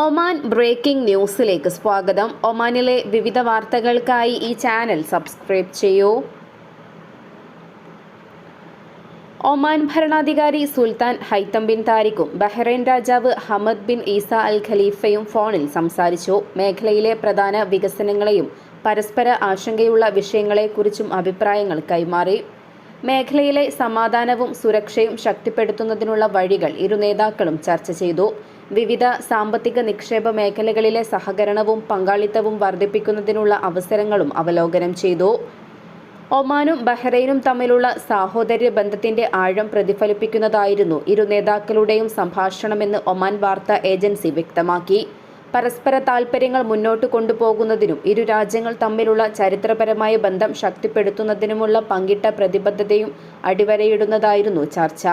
Oman breaking ന്യൂസിലേക്ക് സ്വാഗതം. ഒമാനിലെ വിവിധ വാർത്തകൾക്കായി ഈ ചാനൽ സബ്സ്ക്രൈബ് ചെയ്യൂ. ഒമാൻ ഭരണാധികാരി സുൽത്താൻ ഹൈത്തം ബിൻ താരിഖും ബഹ്റൈൻ രാജാവ് ഹമദ് ബിൻ ഈസ അൽ ഖലീഫയും ഫോണിൽ സംസാരിച്ചു. മേഖലയിലെ പ്രധാന വികസനങ്ങളെയും പരസ്പര ആശങ്കയുള്ള വിഷയങ്ങളെക്കുറിച്ചും അഭിപ്രായങ്ങൾ കൈമാറി. മേഖലയിലെ സമാധാനവും സുരക്ഷയും ശക്തിപ്പെടുത്തുന്നതിനുള്ള വഴികൾ ഇരു നേതാക്കളും ചർച്ച ചെയ്തു. വിവിധ സാമ്പത്തിക നിക്ഷേപ മേഖലകളിലെ സഹകരണവും പങ്കാളിത്തവും വർദ്ധിപ്പിക്കുന്നതിനുള്ള അവസരങ്ങളും അവലോകനം ചെയ്തു. ഒമാനും ബഹ്റൈനും തമ്മിലുള്ള സാഹോദര്യ ബന്ധത്തിന്റെ ആഴം പ്രതിഫലിപ്പിക്കുന്നതായിരുന്നു ഇരു നേതാക്കളുടെയും സംഭാഷണമെന്ന് ഒമാൻ വാർത്താ ഏജൻസി വ്യക്തമാക്കി. പരസ്പര താൽപര്യങ്ങൾ മുന്നോട്ട് കൊണ്ടുപോകുന്നതിനും ഇരു രാജ്യങ്ങൾ തമ്മിലുള്ള ചരിത്രപരമായ ബന്ധം ശക്തിപ്പെടുത്തുന്നതിനുമുള്ള പങ്കിട്ട പ്രതിബദ്ധതയും അടിവരയിടുന്നതായിരുന്നു ചർച്ച.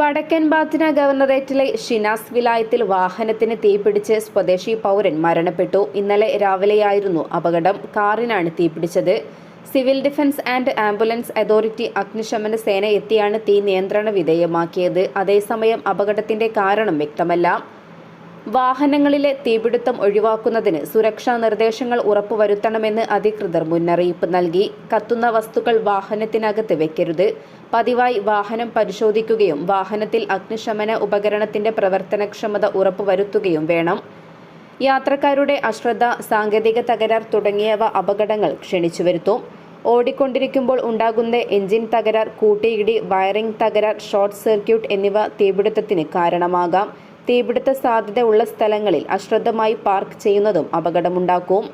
വടക്കൻ ബാത്തിന ഗവർണറേറ്റിലെ ഷിനാസ് വിലായത്തിൽ വാഹനത്തിന് തീപിടിച്ച് സ്വദേശി പൗരൻ മരണപ്പെട്ടു. ഇന്നലെ രാവിലെയായിരുന്നു അപകടം. കാറിനാണ് തീപിടിച്ചത്. Civil defence and ambulance authority അഗ്നിശമന സേന എത്തിയാണ് തീ നിയന്ത്രണ വിധേയമാക്കിയത്. അതേസമയം അപകടത്തിന്റെ കാരണം വ്യക്തമല്ല. വാഹനങ്ങളിലെ തീപിടുത്തം ഒഴിവാക്കുന്നതിന് സുരക്ഷാ നിർദ്ദേശങ്ങൾ ഉറപ്പുവരുത്തണമെന്ന് അധികൃതർ മുന്നറിയിപ്പ് നൽകി. കത്തുന്ന വസ്തുക്കൾ വാഹനത്തിനകത്ത് വെക്കരുത്. പതിവായി വാഹനം പരിശോധിക്കുകയും വാഹനത്തിൽ അഗ്നിശമന ഉപകരണത്തിന്റെ പ്രവർത്തനക്ഷമത ഉറപ്പുവരുത്തുകയും വേണം. യാത്രക്കാരുടെ അശ്രദ്ധ സാങ്കേതിക തകരാർ തുടങ്ങിയവ അപകടങ്ങൾ ക്ഷണിച്ചു വരുത്തും ഓടിക്കൊണ്ടിരിക്കുമ്പോൾ ഉണ്ടാകുന്ന എഞ്ചിൻ തകരാർ കൂട്ടിയിടി വയറിംഗ് തകരാർ ഷോർട്ട് സർക്യൂട്ട് എന്നിവ തീപിടുത്തത്തിന് കാരണമാകാം. തീപിടുത്ത സാധ്യത ഉള്ള സ്ഥലങ്ങളിൽ അശ്രദ്ധമായി പാർക്ക് ചെയ്യുന്നതും അപകടമുണ്ടാക്കും.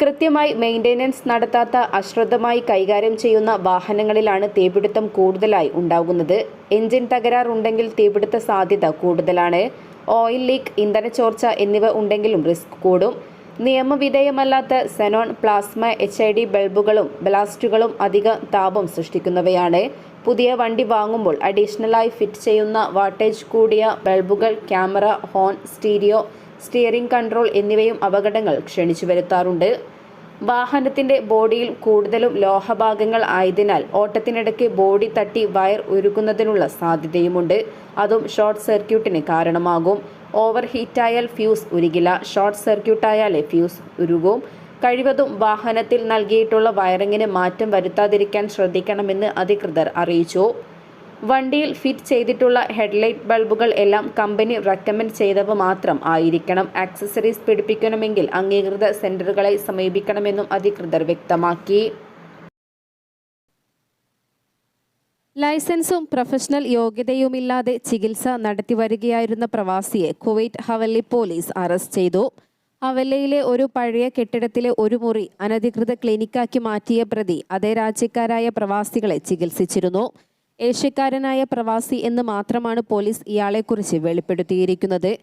കൃത്യമായി മെയിന്റെനൻസ് നടത്താത്ത അശ്രദ്ധമായി കൈകാര്യം ചെയ്യുന്ന വാഹനങ്ങളിലാണ് തീപിടുത്തം കൂടുതലായി ഉണ്ടാകുന്നത്. എഞ്ചിൻ തകരാറുണ്ടെങ്കിൽ തീപിടുത്ത സാധ്യത കൂടുതലാണ്. ഓയിൽ ലീക്ക് ഇന്ധന ചോർച്ച എന്നിവ ഉണ്ടെങ്കിലും റിസ്ക് കൂടും. നിയമവിധേയമല്ലാത്ത xenon plasma H I D ബൾബുകളും ബ്ലാസ്റ്റുകളും അധിക താപം സൃഷ്ടിക്കുന്നവയാണ്. പുതിയ വണ്ടി വാങ്ങുമ്പോൾ അഡീഷണലായി ഫിറ്റ് ചെയ്യുന്ന വാട്ടേജ് കൂടിയ ബൾബുകൾ camera horn stereo steering control എന്നിവയും അപകടങ്ങൾ ക്ഷണിച്ചു വരുത്താറുണ്ട്. വാഹനത്തിന്റെ ബോഡിയിൽ കൂടുതലും ലോഹഭാഗങ്ങൾ ആയതിനാൽ ഓട്ടത്തിനിടയ്ക്ക് ബോഡി തട്ടി വയർ ഉരുകുന്നതിനുള്ള സാധ്യതയുമുണ്ട്. അതും ഷോർട്ട് സർക്യൂട്ടിന് കാരണമാകും. ഓവർ ഹീറ്റായാൽ ഫ്യൂസ് ഉരുകില്ല. ഷോർട്ട് സർക്യൂട്ടായാലേ ഫ്യൂസ് ഉരുകും. കഴിവതും വാഹനത്തിൽ നൽകിയിട്ടുള്ള വയറിങ്ങിന് മാറ്റം വരുത്താതിരിക്കാൻ ശ്രദ്ധിക്കണമെന്ന് അധികൃതർ അറിയിച്ചു. വണ്ടിയിൽ ഫിറ്റ് ചെയ്തിട്ടുള്ള ഹെഡ്ലൈറ്റ് ബൾബുകൾ എല്ലാം കമ്പനി റെക്കമെൻഡ് ചെയ്തവ മാത്രം ആയിരിക്കണം. ആക്സസറീസ് പിടിപ്പിക്കണമെങ്കിൽ അംഗീകൃത സെന്ററുകളെ സമീപിക്കണമെന്നും അധികൃതർ വ്യക്തമാക്കി. ലൈസൻസും പ്രൊഫഷണൽ യോഗ്യതയുമില്ലാതെ ചികിത്സ നടത്തിവരികയായിരുന്ന പ്രവാസിയെ കുവൈറ്റ് ഹവല്ലി പോലീസ് അറസ്റ്റ് ചെയ്തു. ഹവല്ലയിലെ ഒരു പഴയ കെട്ടിടത്തിലെ ഒരു മുറി അനധികൃത ക്ലിനിക്കാക്കി മാറ്റിയ പ്രതി അതേ രാജ്യക്കാരായ പ്രവാസികളെ ചികിത്സിച്ചിരുന്നു. ഏഷ്യക്കാരനായ പ്രവാസി എന്ന് മാത്രമാണ് പോലീസ് ഇയാളെക്കുറിച്ച് വെളിപ്പെടുത്തിയിരിക്കുന്നത്.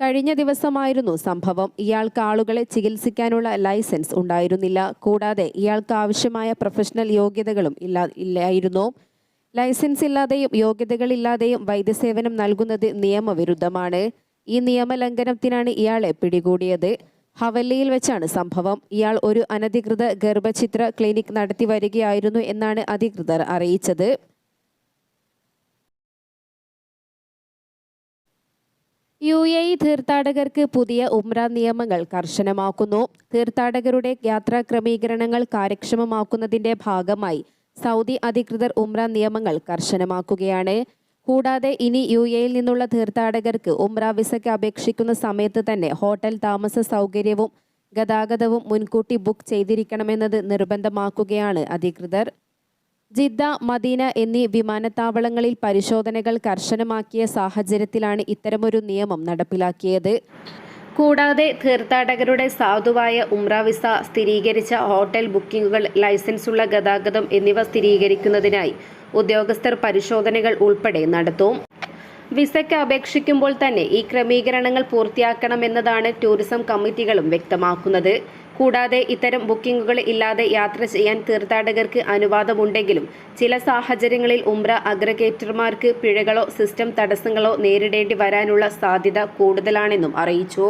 കഴിഞ്ഞ ദിവസമായിരുന്നു സംഭവം. ഇയാൾക്ക് ആളുകളെ ചികിത്സിക്കാനുള്ള ലൈസൻസ് ഉണ്ടായിരുന്നില്ല. കൂടാതെ ഇയാൾക്ക് ആവശ്യമായ പ്രൊഫഷണൽ യോഗ്യതകളും ഇല്ലാ ഇല്ലായിരുന്നു. ലൈസൻസ് ഇല്ലാതെയും യോഗ്യതകളില്ലാതെയും വൈദ്യസേവനം നൽകുന്നത് നിയമവിരുദ്ധമാണ്. ഈ നിയമലംഘനത്തിനാണ് ഇയാളെ പിടികൂടിയത്. ഹവല്ലിയിൽ വെച്ചാണ് സംഭവം. ഇയാൾ ഒരു അനധികൃത ഗർഭചിത്ര ക്ലിനിക് നടത്തി വരികയായിരുന്നു എന്നാണ് അധികൃതർ അറിയിച്ചത്. യു എ ഇ തീർത്ഥാടകർക്ക് പുതിയ ഉംറ നിയമങ്ങൾ കർശനമാക്കുന്നു. തീർത്ഥാടകരുടെ യാത്രാ ക്രമീകരണങ്ങൾ കാര്യക്ഷമമാക്കുന്നതിന്റെ ഭാഗമായി സൗദി അധികൃതർ ഉംറ നിയമങ്ങൾ കർശനമാക്കുകയാണ്. കൂടാതെ ഇനി യു എയിൽ നിന്നുള്ള തീർത്ഥാടകർക്ക് ഉംറ വിസയ്ക്ക് അപേക്ഷിക്കുന്ന സമയത്ത് തന്നെ ഹോട്ടൽ താമസ സൗകര്യവും ഗതാഗതവും മുൻകൂട്ടി ബുക്ക് ചെയ്തിരിക്കണമെന്നത് നിർബന്ധമാക്കുകയാണ് അധികൃതർ. ജിദ്ദ മദീന എന്നീ വിമാനത്താവളങ്ങളിൽ പരിശോധനകൾ കർശനമാക്കിയ സാഹചര്യത്തിലാണ് ഇത്തരമൊരു നിയമം നടപ്പിലാക്കിയത്. കൂടാതെ തീർത്ഥാടകരുടെ സാധുവായ ഉംറ വിസ സ്ഥിരീകരിച്ച ഹോട്ടൽ ബുക്കിംഗുകൾ ലൈസൻസുള്ള ഗതാഗതം എന്നിവ സ്ഥിരീകരിക്കുന്നതിനായി ഉദ്യോഗസ്ഥർ പരിശോധനകൾ ഉൾപ്പെടെ നടത്തും. വിസയ്ക്ക് അപേക്ഷിക്കുമ്പോൾ തന്നെ ഈ ക്രമീകരണങ്ങൾ പൂർത്തിയാക്കണമെന്നതാണ് ടൂറിസം കമ്മിറ്റികളും വ്യക്തമാക്കുന്നത്. കൂടാതെ ഇത്തരം ബുക്കിംഗുകൾ ഇല്ലാതെ യാത്ര ചെയ്യാൻ തീർത്ഥാടകർക്ക് അനുവാദമുണ്ടെങ്കിലും ചില സാഹചര്യങ്ങളിൽ ഉംറ അഗ്രഗേറ്റർമാർക്ക് പിഴകളോ സിസ്റ്റം തടസ്സങ്ങളോ നേരിടേണ്ടി വരാനുള്ള സാധ്യത കൂടുതലാണെന്നും അറിയിച്ചു.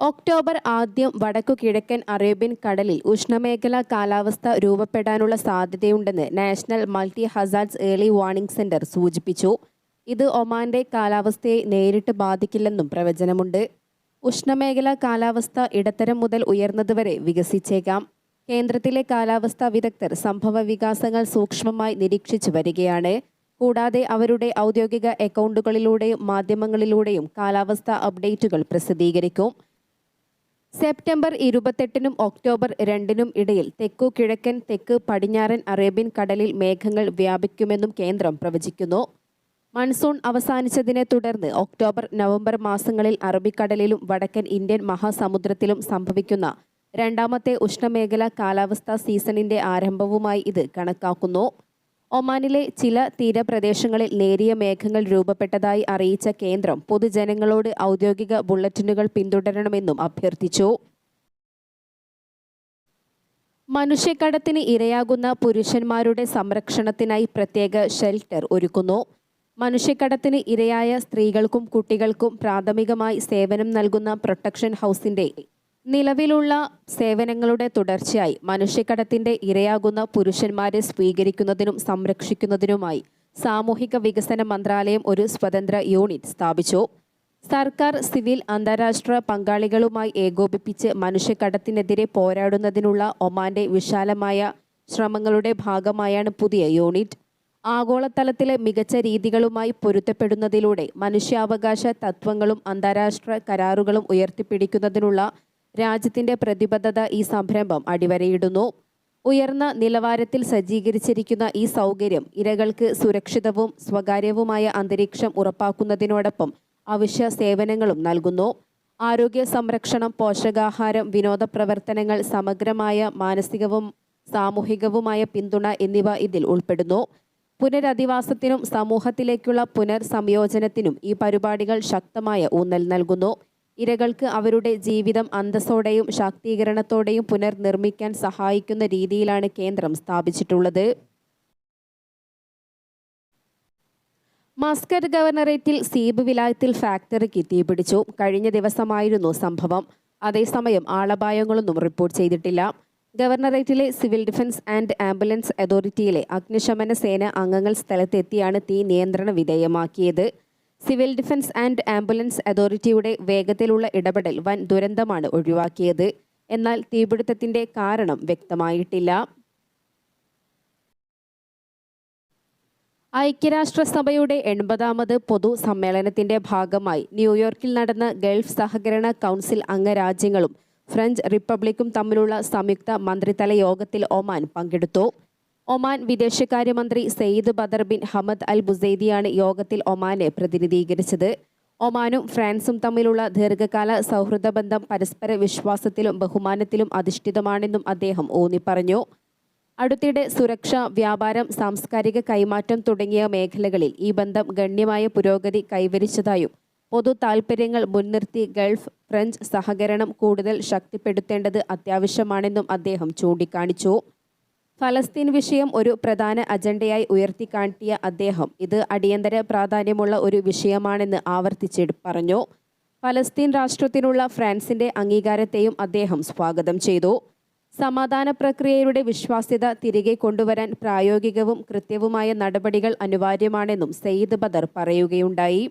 ഒക്ടോബർ ആദ്യം വടക്കു കിഴക്കൻ അറേബ്യൻ കടലിൽ ഉഷ്ണമേഖലാ കാലാവസ്ഥ രൂപപ്പെടാനുള്ള സാധ്യതയുണ്ടെന്ന് national multi hazards early warning centre സൂചിപ്പിച്ചു. ഇത് ഒമാന്റെ കാലാവസ്ഥയെ നേരിട്ട് ബാധിക്കില്ലെന്നും പ്രവചനമുണ്ട്. ഉഷ്ണമേഖലാ കാലാവസ്ഥ ഇടത്തരം മുതൽ ഉയർന്നതുവരെ വികസിച്ചേക്കാം. കേന്ദ്രത്തിലെ കാലാവസ്ഥാ വിദഗ്ധർ സംഭവ വികാസങ്ങൾ സൂക്ഷ്മമായി നിരീക്ഷിച്ചു വരികയാണ്. കൂടാതെ അവരുടെ ഔദ്യോഗിക അക്കൗണ്ടുകളിലൂടെയും മാധ്യമങ്ങളിലൂടെയും കാലാവസ്ഥാ അപ്ഡേറ്റുകൾ പ്രസിദ്ധീകരിക്കും. സെപ്റ്റംബർ ഇരുപത്തെട്ടിനും ഒക്ടോബർ രണ്ടിനും ഇടയിൽ തെക്കു കിഴക്കൻ തെക്ക് പടിഞ്ഞാറൻ അറേബ്യൻ കടലിൽ മേഘങ്ങൾ വ്യാപിക്കുമെന്നും കേന്ദ്രം പ്രവചിക്കുന്നു. മൺസൂൺ അവസാനിച്ചതിനെ തുടർന്ന് ഒക്ടോബർ നവംബർ മാസങ്ങളിൽ അറബിക്കടലിലും വടക്കൻ ഇന്ത്യൻ മഹാസമുദ്രത്തിലും സംഭവിക്കുന്ന രണ്ടാമത്തെ ഉഷ്ണമേഖലാ കാലാവസ്ഥാ സീസണിന്റെ ആരംഭവുമായി ഇത് കണക്കാക്കുന്നു. ഒമാനിലെ ചില തീരപ്രദേശങ്ങളിൽ നേരിയ മേഘങ്ങൾ രൂപപ്പെട്ടതായി അറിയിച്ച കേന്ദ്രം പൊതുജനങ്ങളോട് ഔദ്യോഗിക ബുള്ളറ്റിനുകൾ പിന്തുടരണമെന്നും അഭ്യർത്ഥിച്ചു. മനുഷ്യക്കടത്തിന് ഇരയാകുന്ന പുരുഷന്മാരുടെ സംരക്ഷണത്തിനായി പ്രത്യേക ഷെൽട്ടർ ഒരുക്കുന്നു. മനുഷ്യക്കടത്തിന് ഇരയായ സ്ത്രീകൾക്കും കുട്ടികൾക്കും പ്രാഥമികമായി സേവനം നൽകുന്ന പ്രൊട്ടക്ഷൻ ഹൗസിന്റെ നിലവിലുള്ള സേവനങ്ങളുടെ തുടർച്ചയായി മനുഷ്യക്കടത്തിന്റെ ഇരയാകുന്ന പുരുഷന്മാരെ സ്വീകരിക്കുന്നതിനും സംരക്ഷിക്കുന്നതിനുമായി സാമൂഹിക വികസന മന്ത്രാലയം ഒരു സ്വതന്ത്ര യൂണിറ്റ് സ്ഥാപിച്ചു. സർക്കാർ സിവിൽ അന്താരാഷ്ട്ര പങ്കാളികളുമായി ഏകോപിപ്പിച്ച് മനുഷ്യക്കടത്തിനെതിരെ പോരാടുന്നതിനുള്ള ഒമാന്റെ വിശാലമായ ശ്രമങ്ങളുടെ ഭാഗമായാണ് പുതിയ യൂണിറ്റ്. ആഗോളതലത്തിലെ മികച്ച രീതികളുമായി പൊരുത്തപ്പെടുന്നതിലൂടെ മനുഷ്യാവകാശ തത്വങ്ങളും അന്താരാഷ്ട്ര കരാറുകളും ഉയർത്തിപ്പിടിക്കുന്നതിനുള്ള രാജ്യത്തിന്റെ പ്രതിബദ്ധത ഈ സംരംഭം അടിവരയിടുന്നു. ഉയർന്ന നിലവാരത്തിൽ സജ്ജീകരിച്ചിരിക്കുന്ന ഈ സൗകര്യം ഇരകൾക്ക് സുരക്ഷിതവും സ്വകാര്യവുമായ അന്തരീക്ഷം ഉറപ്പാക്കുന്നതിനോടൊപ്പം അവശ്യ സേവനങ്ങളും നൽകുന്നു. ആരോഗ്യ സംരക്ഷണം പോഷകാഹാരം വിനോദ പ്രവർത്തനങ്ങൾ സമഗ്രമായ മാനസികവും സാമൂഹികവുമായ പിന്തുണ എന്നിവ ഇതിൽ ഉൾപ്പെടുന്നു. പുനരധിവാസത്തിനും സമൂഹത്തിലേക്കുള്ള പുനർസംയോജനത്തിനും ഈ പരിപാടികൾ ശക്തമായ ഊന്നൽ നൽകുന്നു. ഇരകൾക്ക് അവരുടെ ജീവിതം അന്തസ്സോടെയും ശാക്തീകരണത്തോടെയും പുനർനിർമ്മിക്കാൻ സഹായിക്കുന്ന രീതിയിലാണ് കേന്ദ്രം സ്ഥാപിച്ചിട്ടുള്ളത്. മസ്കറ്റ് ഗവർണറേറ്റിൽ സീബ് വിലായത്തിൽ ഫാക്ടറിക്ക് തീപിടിച്ചു കഴിഞ്ഞ ദിവസമായിരുന്നു സംഭവം. അതേസമയം ആളപായങ്ങളൊന്നും റിപ്പോർട്ട് ചെയ്തിട്ടില്ല. ഗവർണറേറ്റിലെ സിവിൽ ഡിഫൻസ് ആൻഡ് ആംബുലൻസ് അതോറിറ്റിയിലെ അഗ്നിശമന സേന അംഗങ്ങൾ സ്ഥലത്തെത്തിയാണ് തീ നിയന്ത്രണ വിധേയമാക്കിയത്. സിവിൽ ഡിഫൻസ് ആൻഡ് ആംബുലൻസ് അതോറിറ്റിയുടെ വേഗത്തിലുള്ള ഇടപെടൽ വൻ ദുരന്തമാണ് ഒഴിവാക്കിയത്. എന്നാൽ തീപിടുത്തത്തിന്റെ കാരണം വ്യക്തമായിട്ടില്ല. ഐക്യരാഷ്ട്രസഭയുടെ എൺപതാമത് പൊതു സമ്മേളനത്തിന്റെ ഭാഗമായി ന്യൂയോർക്കിൽ നടന്ന ഗൾഫ് സഹകരണ കൗൺസിൽ അംഗരാജ്യങ്ങളും ഫ്രഞ്ച് റിപ്പബ്ലിക്കും തമ്മിലുള്ള സംയുക്ത മന്ത്രിതല യോഗത്തിൽ ഒമാൻ പങ്കെടുത്തു. ഒമാൻ വിദേശകാര്യമന്ത്രി Sayyid Badr bin Hamad Al ബുസൈദിയാണ് യോഗത്തിൽ ഒമാനെ പ്രതിനിധീകരിച്ചത്. ഒമാനും ഫ്രാൻസും തമ്മിലുള്ള ദീർഘകാല സൗഹൃദ ബന്ധം പരസ്പര വിശ്വാസത്തിലും ബഹുമാനത്തിലും അധിഷ്ഠിതമാണെന്നും അദ്ദേഹം ഊന്നിപ്പറഞ്ഞു. അടുത്തിടെ സുരക്ഷ വ്യാപാരം സാംസ്കാരിക കൈമാറ്റം തുടങ്ങിയ മേഖലകളിൽ ഈ ബന്ധം ഗണ്യമായ പുരോഗതി കൈവരിച്ചതായും പൊതു താൽപ്പര്യങ്ങൾ മുൻനിർത്തി ഗൾഫ് ഫ്രഞ്ച് സഹകരണം കൂടുതൽ ശക്തിപ്പെടുത്തേണ്ടത് അത്യാവശ്യമാണെന്നും അദ്ദേഹം ചൂണ്ടിക്കാണിച്ചു. ഫലസ്തീൻ വിഷയം ഒരു പ്രധാന അജണ്ടയായി ഉയർത്തിക്കാട്ടിയ അദ്ദേഹം. ഇത് അടിയന്തര പ്രാധാന്യമുള്ള ഒരു വിഷയമാണെന്ന് ആവർത്തിച്ച് പറഞ്ഞു. ഫലസ്തീൻ രാഷ്ട്രത്തിനുള്ള ഫ്രാൻസിന്റെ അംഗീകാരത്തെയും അദ്ദേഹം സ്വാഗതം ചെയ്തു. സമാധാന പ്രക്രിയയുടെ വിശ്വാസ്യത തിരികെ കൊണ്ടുവരാൻ പ്രായോഗികവും കൃത്യവുമായ നടപടികൾ അനിവാര്യമാണെന്നും സെയ്ദ് ബദർ പറയുകയുണ്ടായി.